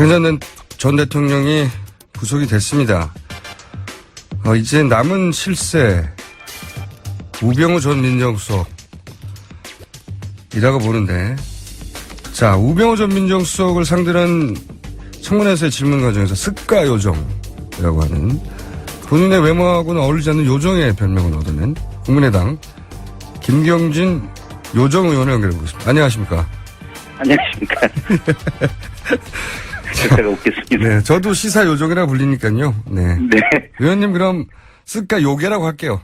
박근혜 전 대통령이 구속이 됐습니다. 어, 이제 남은 실세 우병우 전 민정수석이라고 보는데 자 우병우 전 민정수석을 상대로 한 청문회에서의 질문 과정에서 습가 요정이라고 하는 본인의 외모하고는 어울리지 않는 요정의 별명을 얻어낸 국민의당 김경진 요정 의원을 연결해 보겠습니다. 안녕하십니까? 안녕하십니까. 제가 웃겠습니다. 네, 저도 시사 요정이라 불리니까요. 네. 네. 의원님 그럼 습가 요괴라고 할게요.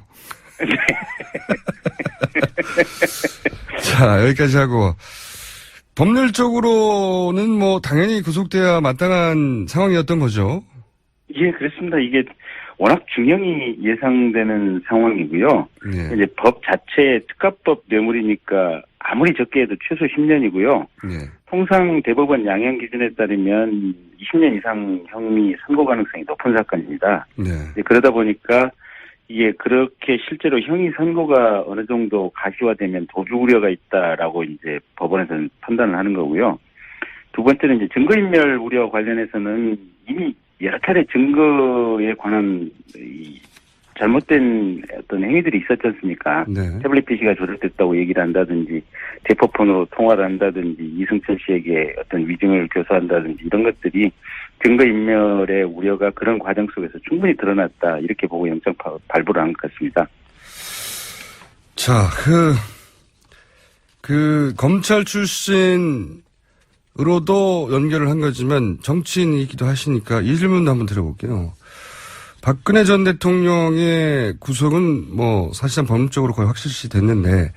자, 여기까지 하고. 법률적으로는 뭐 당연히 구속돼야 마땅한 상황이었던 거죠. 예, 그렇습니다. 이게 워낙 중형이 예상되는 상황이고요. 네. 이제 법 자체의 특가법 뇌물이니까 아무리 적게 해도 최소 10년이고요. 네. 통상 대법원 양형 기준에 따르면 20년 이상 형이 선고 가능성이 높은 사건입니다. 네. 그러다 보니까 이게 그렇게 실제로 형이 선고가 어느 정도 가시화되면 도주 우려가 있다라고 이제 법원에서는 판단을 하는 거고요. 두 번째는 이제 증거인멸 우려 관련해서는 이미 여러 차례 증거에 관한 이 잘못된 어떤 행위들이 있었지 않습니까? 네. 태블릿 PC가 조작됐다고 얘기를 한다든지 대포폰으로 통화를 한다든지 이승철 씨에게 어떤 위증을 교사한다든지 이런 것들이 증거인멸의 우려가 그런 과정 속에서 충분히 드러났다 이렇게 보고 영장 파- 발부를 한 것 같습니다. 자, 그, 그, 검찰 출신 으로도 연결을 한 거지만 정치인이기도 하시니까 이 질문도 한번 드려볼게요. 박근혜 전 대통령의 구속은 뭐 사실상 법률적으로 거의 확실시 됐는데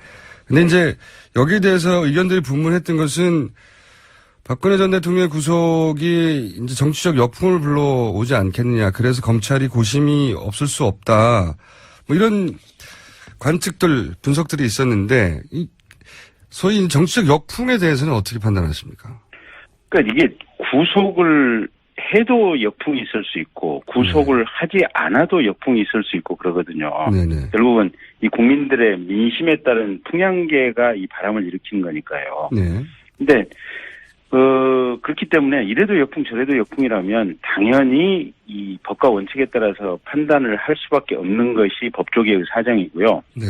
근데 이제 여기에 대해서 의견들이 분분했던 것은 박근혜 전 대통령의 구속이 이제 정치적 역풍을 불러오지 않겠느냐. 그래서 검찰이 고심이 없을 수 없다. 뭐 이런 관측들, 분석들이 있었는데, 이 소위 정치적 역풍에 대해서는 어떻게 판단하십니까? 그러니까 이게 구속을 해도 역풍이 있을 수 있고 구속을 하지 않아도 역풍이 있을 수 있고 그러거든요. 네네. 결국은 이 국민들의 민심에 따른 풍향계가 이 바람을 일으킨 거니까요. 네. 근데 어 그렇기 때문에 이래도 역풍 저래도 역풍이라면 당연히 이 법과 원칙에 따라서 판단을 할 수밖에 없는 것이 법조계의 사정이고요. 네.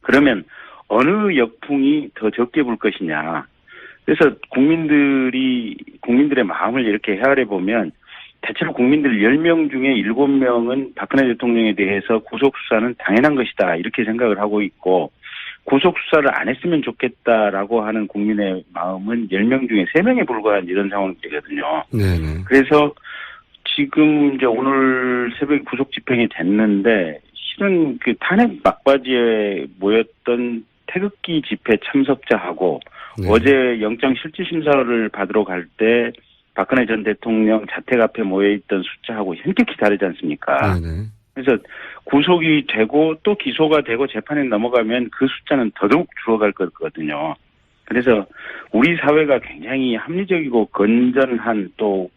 그러면 어느 역풍이 더 적게 불 것이냐. 그래서 국민들이 국민들의 마음을 이렇게 헤아려 보면 대체로 국민들 10명 중에 7명은 박근혜 대통령에 대해서 구속 수사는 당연한 것이다. 이렇게 생각을 하고 있고 구속 수사를 안 했으면 좋겠다라고 하는 국민의 마음은 10명 중에 3명에 불과한 이런 상황이거든요. 네네. 그래서 지금 이제 오늘 새벽에 구속 집행이 됐는데 실은 그 탄핵 막바지에 모였던 태극기 집회 참석자하고 네. 어제 영장 실질 심사를 받으러 갈 때 박근혜 전 대통령 자택 앞에 모여 있던 숫자하고 현격히 다르지 않습니까? 네네. 그래서 구속이 되고 또 기소가 되고 재판에 넘어가면 그 숫자는 더더욱 줄어갈 거거든요. 그래서 우리 사회가 굉장히 합리적이고 건전한 또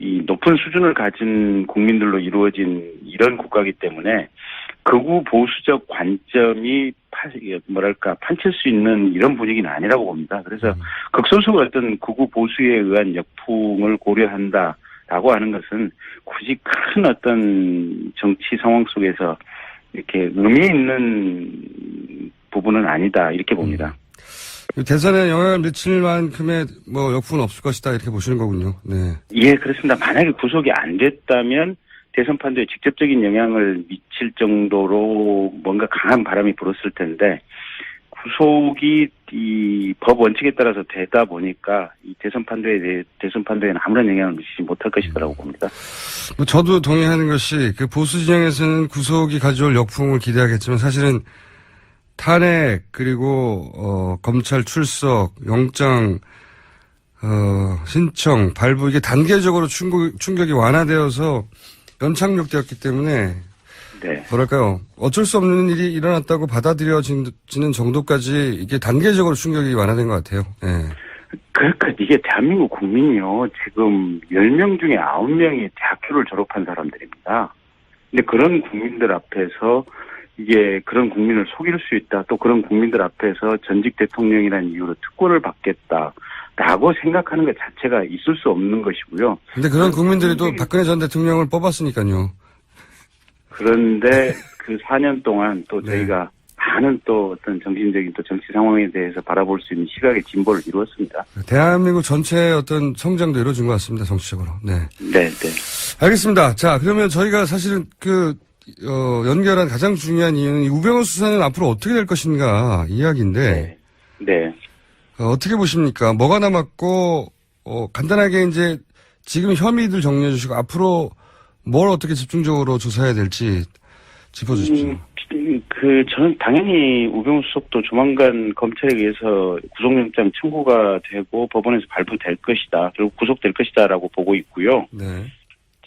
이 높은 수준을 가진 국민들로 이루어진 이런 국가이기 때문에 극우 보수적 관점이 파, 뭐랄까 판칠 수 있는 이런 분위기는 아니라고 봅니다. 그래서 극소수가 어떤 극우 보수에 의한 역풍을 고려한다라고 하는 것은 굳이 큰 어떤 정치 상황 속에서 이렇게 의미 있는 부분은 아니다 이렇게 봅니다. 대선에 영향을 미칠 만큼의 뭐 역풍은 없을 것이다. 이렇게 보시는 거군요. 네. 예, 그렇습니다. 만약에 구속이 안 됐다면 대선 판도에 직접적인 영향을 미칠 정도로 뭔가 강한 바람이 불었을 텐데 구속이 이 법 원칙에 따라서 되다 보니까 이 대선 판도에 대해 대선 판도에는 아무런 영향을 미치지 못할 것이라고 봅니다. 뭐 저도 동의하는 것이 그 보수 진영에서는 구속이 가져올 역풍을 기대하겠지만 사실은 탄핵 그리고 어, 검찰 출석 영장 어, 신청 발부 이게 단계적으로 충격, 충격이 완화되어서 연착륙되었기 때문에 네. 뭐랄까요 어쩔 수 없는 일이 일어났다고 받아들여지는 정도까지 이게 단계적으로 충격이 완화된 것 같아요. 예. 그러니까 이게 대한민국 국민이요. 지금 10명 중에 9명이 대학교를 졸업한 사람들입니다. 근데 그런 국민들 앞에서 이게 그런 국민을 속일 수 있다. 또 그런 국민들 앞에서 전직 대통령이라는 이유로 특권을 받겠다. 라고 생각하는 것 자체가 있을 수 없는 것이고요. 근데 그런 국민들이 또 박근혜 전 대통령을 뽑았으니까요. 그런데 그 4년 동안 또 네. 저희가 많은 또 어떤 정신적인 또 정치 상황에 대해서 바라볼 수 있는 시각의 진보를 이루었습니다. 대한민국 전체의 어떤 성장도 이루어진 것 같습니다, 정치적으로. 네. 네, 네. 알겠습니다. 자, 그러면 저희가 사실은 그, 어, 연결한 가장 중요한 이유는 이 우병우 수사는 앞으로 어떻게 될 것인가 이야기인데, 네. 어, 떻게 보십니까? 뭐가 남았고, 어, 간단하게 이제 지금 혐의들 정리해 주시고, 앞으로 뭘 어떻게 집중적으로 조사해야 될지 짚어 주십시오. 음, 그 저는 당연히 우병우 수석도 조만간 검찰에 의해서 구속영장 청구가 되고 법원에서 발부될 것이다. 그리고 구속될 것이다라고 보고 있고요. 네.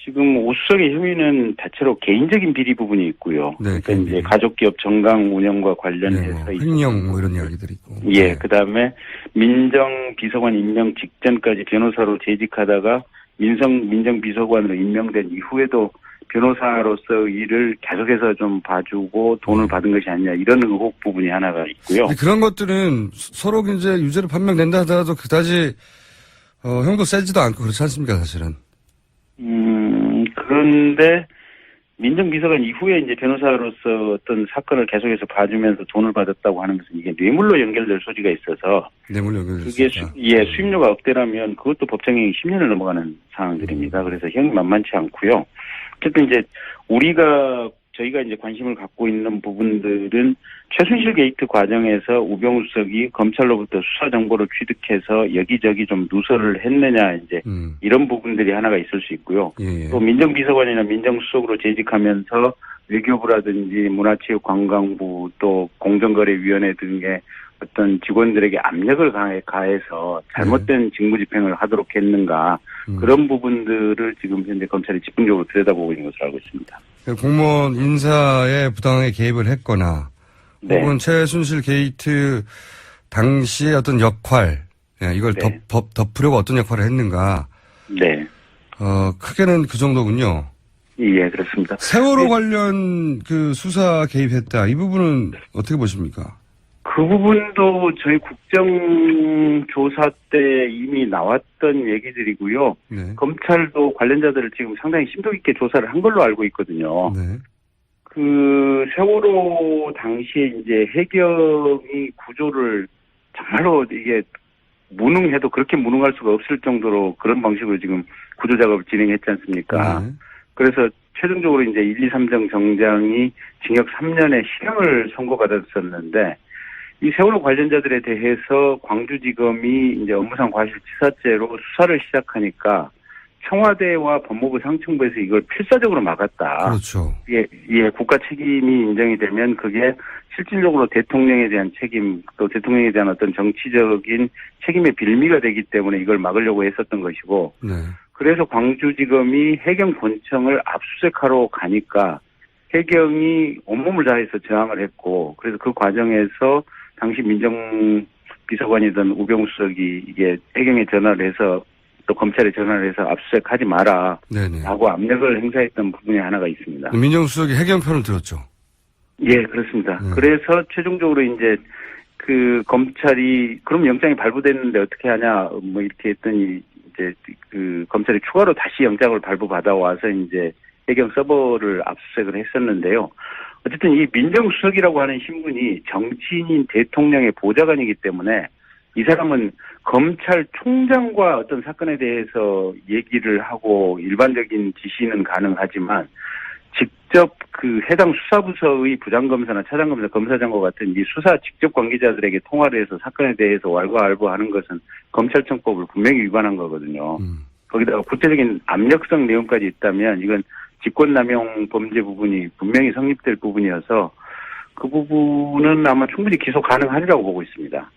지금 오 수석의 혐의는 대체로 개인적인 비리 부분이 있고요. 네, 그러니까 이제. 가족기업 정강 운영과 네, 관련해서 뭐, 있- 횡령 뭐 이런 이야기들이 있고. 예, 네. 그 다음에 민정 비서관 임명 직전까지 변호사로 재직하다가 민성 민정 비서관으로 임명된 이후에도 변호사로서 일을 계속해서 좀 봐주고 돈을 네. 받은 것이 아니냐 이런 의혹 부분이 하나가 있고요. 그런 것들은 서로 이제 유죄로 판명된다 하더라도 그다지 어, 형도 세지도 않고 그렇지 않습니까, 사실은. 음, 그런데 민정비서관 이후에 이제 변호사로서 어떤 사건을 계속해서 봐주면서 돈을 받았다고 하는 것은 이게 뇌물로 연결될 소지가 있어서 뇌물 연결될 수 그게 수. 예, 수임료가 억대라면 그것도 법정형이 10년을 넘어가는 상황들입니다. 그래서 형이 만만치 않고요. 어쨌든 이제 우리가 저희가 이제 관심을 갖고 있는 부분들은 최순실 게이트 과정에서 우병우 수석이 검찰로부터 수사 정보를 취득해서 여기저기 좀 누설을 했느냐 이제 음, 이런 부분들이 하나가 있을 수 있고요. 예, 예. 또 민정비서관이나 민정수석으로 재직하면서 외교부라든지 문화체육관광부 또 공정거래위원회 등의 어떤 직원들에게 압력을 가해, 가해서 잘못된 직무집행을 하도록 했는가 음. 그런 부분들을 지금 현재 검찰이 집중적으로 들여다보고 있는 것으로 알고 있습니다. 공무원 인사에 부당하게 개입을 했거나 네. 혹은 최순실 게이트 당시의 어떤 역할 예, 이걸 네. 덮, 덮, 덮으려고 어떤 역할을 했는가 네. 어, 크게는 그 정도군요. 예, 그렇습니다. 세월호 네. 관련 그 수사 개입했다. 이 부분은 어떻게 보십니까? 그 부분도 저희 국정조사 때 이미 나왔던 얘기들이고요. 네. 검찰도 관련자들을 지금 상당히 심도 있게 조사를 한 걸로 알고 있거든요. 네. 그 세월호 당시에 이제 해경이 구조를 정말로 이게 무능해도 그렇게 무능할 수가 없을 정도로 그런 방식으로 지금 구조 작업을 진행했지 않습니까? 네. 그래서 최종적으로 이제 1, 2, 3정 정장이 징역 3년의 실형을 선고받았었는데 이 세월호 관련자들에 대해서 광주지검이 이제 업무상 과실치사죄로 수사를 시작하니까 청와대와 법무부 상층부에서 이걸 필사적으로 막았다. 그렇죠. 예, 예, 국가 책임이 인정이 되면 그게 실질적으로 대통령에 대한 책임, 또 대통령에 대한 어떤 정치적인 책임의 빌미가 되기 때문에 이걸 막으려고 했었던 것이고, 네. 그래서 광주지검이 해경 본청을 압수수색하러 가니까 해경이 온몸을 다해서 저항을 했고, 그래서 그 과정에서 당시 민정 비서관이던 우병우 수석이 이게 해경에 전화를 해서 또 검찰에 전화를 해서 압수수색하지 마라. 네네. 라고 압력을 행사했던 부분이 하나가 있습니다. 민정수석이 해경 편을 들었죠. 예, 그렇습니다. 음. 그래서 최종적으로 이제 그 검찰이 그럼 영장이 발부됐는데 어떻게 하냐 뭐 이렇게 했더니 이제 그 검찰이 추가로 다시 영장을 발부받아 와서 이제 해경 서버를 압수수색을 했었는데요. 어쨌든 이 민정수석이라고 하는 신분이 정치인인 대통령의 보좌관이기 때문에 이 사람은 검찰총장과 어떤 사건에 대해서 얘기를 하고 일반적인 지시는 가능하지만 직접 그 해당 수사부서의 부장검사나 차장검사, 검사장과 같은 이 수사 직접 관계자들에게 통화를 해서 사건에 대해서 왈가왈부하는 것은 검찰청법을 분명히 위반한 거거든요. 음. 거기다가 구체적인 압력성 내용까지 있다면 이건 직권남용 범죄 부분이 분명히 성립될 부분이어서 그 부분은 아마 충분히 기소 가능하리라고 보고 있습니다.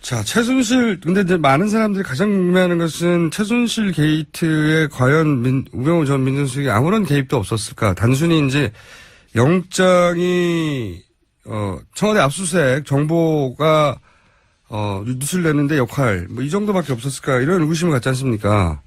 자, 최순실, 근데 이제 많은 사람들이 가장 궁금해하는 것은 최순실 게이트에 과연 민, 우병우 전 민정수석이 아무런 개입도 없었을까? 단순히 이제 영장이, 어, 청와대 압수수색 정보가, 어, 누출되는데 역할, 뭐 이 정도밖에 없었을까? 이런 의구심을 갖지 않습니까?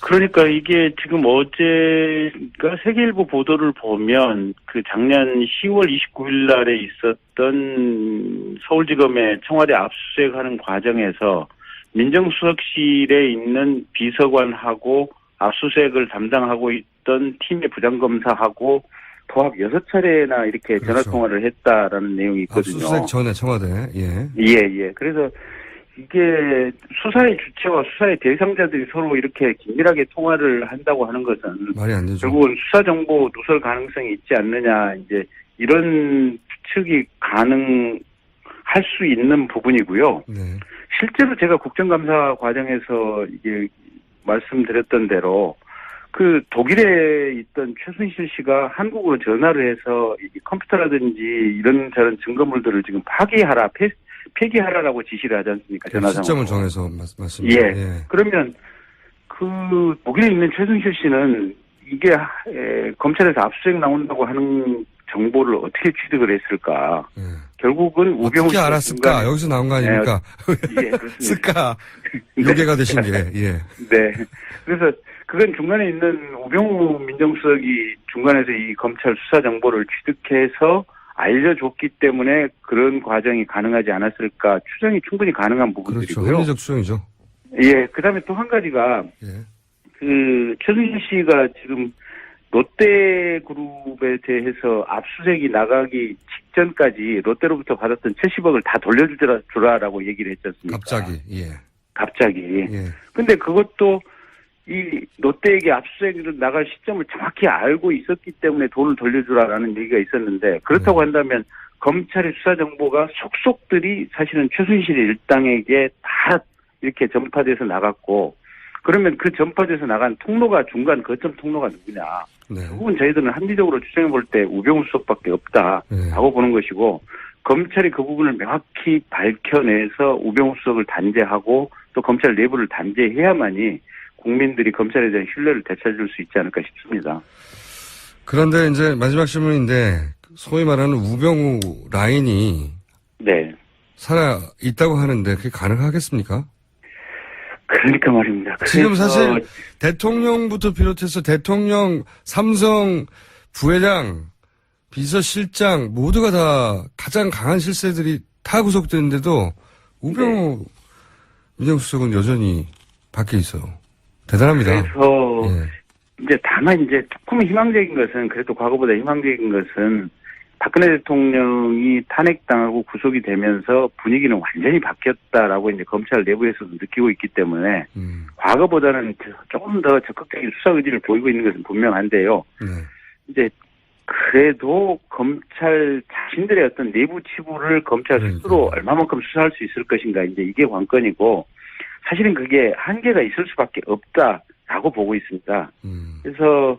그러니까 이게 지금 어제가 세계일보 보도를 보면 그 작년 10월 29일 날에 있었던 서울지검의 청와대 압수수색하는 과정에서 민정수석실에 있는 비서관하고 압수수색을 담당하고 있던 팀의 부장검사하고 도합 여섯 차례나 이렇게 그렇죠. 전화 통화를 했다라는 내용이 있거든요. 압수수색 전에 청와대. 예. 예, 예. 그래서 이게 수사의 주체와 수사의 대상자들이 서로 이렇게 긴밀하게 통화를 한다고 하는 것은 말이 안 되죠. 결국은 수사 정보 누설 가능성이 있지 않느냐 이제 이런 추측이 가능 할 수 있는 부분이고요. 네. 실제로 제가 국정감사 과정에서 이게 말씀드렸던 대로 그 독일에 있던 최순실 씨가 한국으로 전화를 해서 이 컴퓨터라든지 이런 저런 증거물들을 지금 파기하라, 폐, 폐기하라라고 지시를 하지 않습니까? 전화상으로. 시점을 정해서 맞, 맞습니다. 예. 그러면 그 독일에 있는 최순실 씨는 이게 에, 검찰에서 압수수색 나온다고 하는 정보를 어떻게 취득을 했을까? 예. 결국은 우병우 어떻게 씨 알았을까? 중간에- 여기서 나온 거 아닙니까? 예. 쓸까? 요괴가 되신 게, 예. 네. 그래서 그건 중간에 있는 우병우 민정수석이 중간에서 이 검찰 수사 정보를 취득해서 알려줬기 때문에 그런 과정이 가능하지 않았을까 추정이 충분히 가능한 그렇죠. 부분들이고요. 합리적 수용이죠. 예. 그다음에 또 한 가지가 예. 그 최순실 씨가 지금 롯데그룹에 대해서 압수수색이 나가기 직전까지 롯데로부터 받았던 70억을 다 돌려주라 주라라고 얘기를 했지 않습니까? 갑자기, 예. 갑자기. 예. 근데 그것도 이 롯데에게 압수수색을 나갈 시점을 정확히 알고 있었기 때문에 돈을 돌려주라라는 얘기가 있었는데 그렇다고 네. 한다면 검찰의 수사 정보가 속속들이 사실은 최순실 일당에게 다 이렇게 전파돼서 나갔고 그러면 그 전파돼서 나간 통로가 중간 거점 통로가 누구냐? 네. 그 부분 저희들은 합리적으로 추정해 볼 때 우병우 수석밖에 없다라고 네. 보는 것이고 검찰이 그 부분을 명확히 밝혀내서 우병우 수석을 단죄하고 또 검찰 내부를 단죄해야만이 국민들이 검찰에 대한 신뢰를 되찾을 수 있지 않을까 싶습니다. 그런데 이제 마지막 질문인데, 소위 말하는 우병우 라인이 네. 살아 있다고 하는데 그게 가능하겠습니까? 그러니까 말입니다. 지금 사실 대통령부터 비롯해서 대통령, 삼성 부회장, 비서실장 모두가 다 가장 강한 실세들이 다 구속됐는데도 우병우 민정수석은 여전히 밖에 있어요. 대단합니다. 그래서 예. 이제 다만 이제 조금 희망적인 것은 그래도 과거보다 희망적인 것은 박근혜 대통령이 탄핵당하고 구속이 되면서 분위기는 완전히 바뀌었다라고 이제 검찰 내부에서도 느끼고 있기 때문에 음, 과거보다는 조금 더 적극적인 수사 의지를 보이고 있는 것은 분명한데요. 네. 이제 그래도 검찰 자신들의 어떤 내부 치부를 검찰. 스스로 얼마만큼 수사할 수 있을 것인가 이제 이게 관건이고 사실은 그게 한계가 있을 수밖에 없다라고 보고 있습니다. 음, 그래서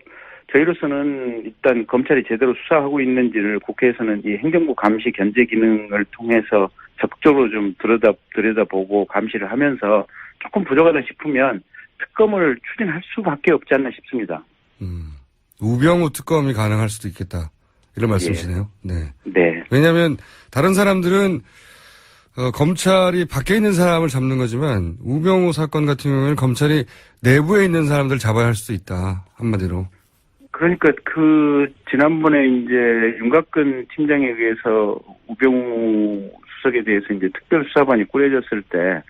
저희로서는 일단 검찰이 제대로 수사하고 있는지를 국회에서는 이 행정부 감시 견제 기능을 통해서 적극적으로 좀 들여다 들여다보고 감시를 하면서 조금 부족하다 싶으면 특검을 추진할 수밖에 없지 않나 싶습니다. 음. 우병우 특검이 가능할 수도 있겠다. 이런 말씀이시네요. 네. 네, 왜냐하면 다른 사람들은 어, 검찰이 밖에 있는 사람을 잡는 거지만 우병우 사건 같은 경우에는 검찰이 내부에 있는 사람들 잡아야 할 수도 있다 한마디로. 그러니까 그 지난번에 이제 윤곽근 팀장에 의해서 우병우 수석에 대해서 이제 특별수사반이 꾸려졌을 때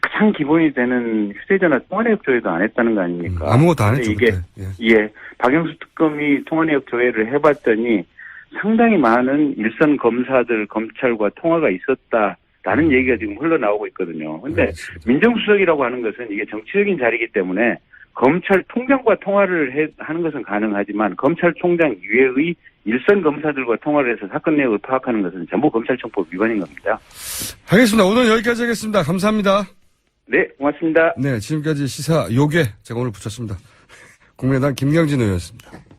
가장 기본이 되는 휴대전화 통화내역 조회도 안 했다는 거 음, 아닙니까? 아무것도 안 했죠. 이게 그때. 예. 예, 박영수 특검이 통화내역 조회를 해봤더니 상당히 많은 일선 검사들 검찰과 통화가 있었다 라는 얘기가 지금 흘러나오고 있거든요. 근데 알겠습니다. 민정수석이라고 하는 것은 이게 정치적인 자리이기 때문에 검찰총장과 통화를 해- 하는 것은 가능하지만 검찰총장 이외의 일선 검사들과 통화를 해서 사건 내역을 파악하는 것은 전부 검찰청법 위반인 겁니다. 알겠습니다. 오늘 여기까지 하겠습니다. 감사합니다. 네, 고맙습니다. 네, 지금까지 시사 요괴 제가 오늘 붙였습니다. 국민의당 김경진 의원이었습니다.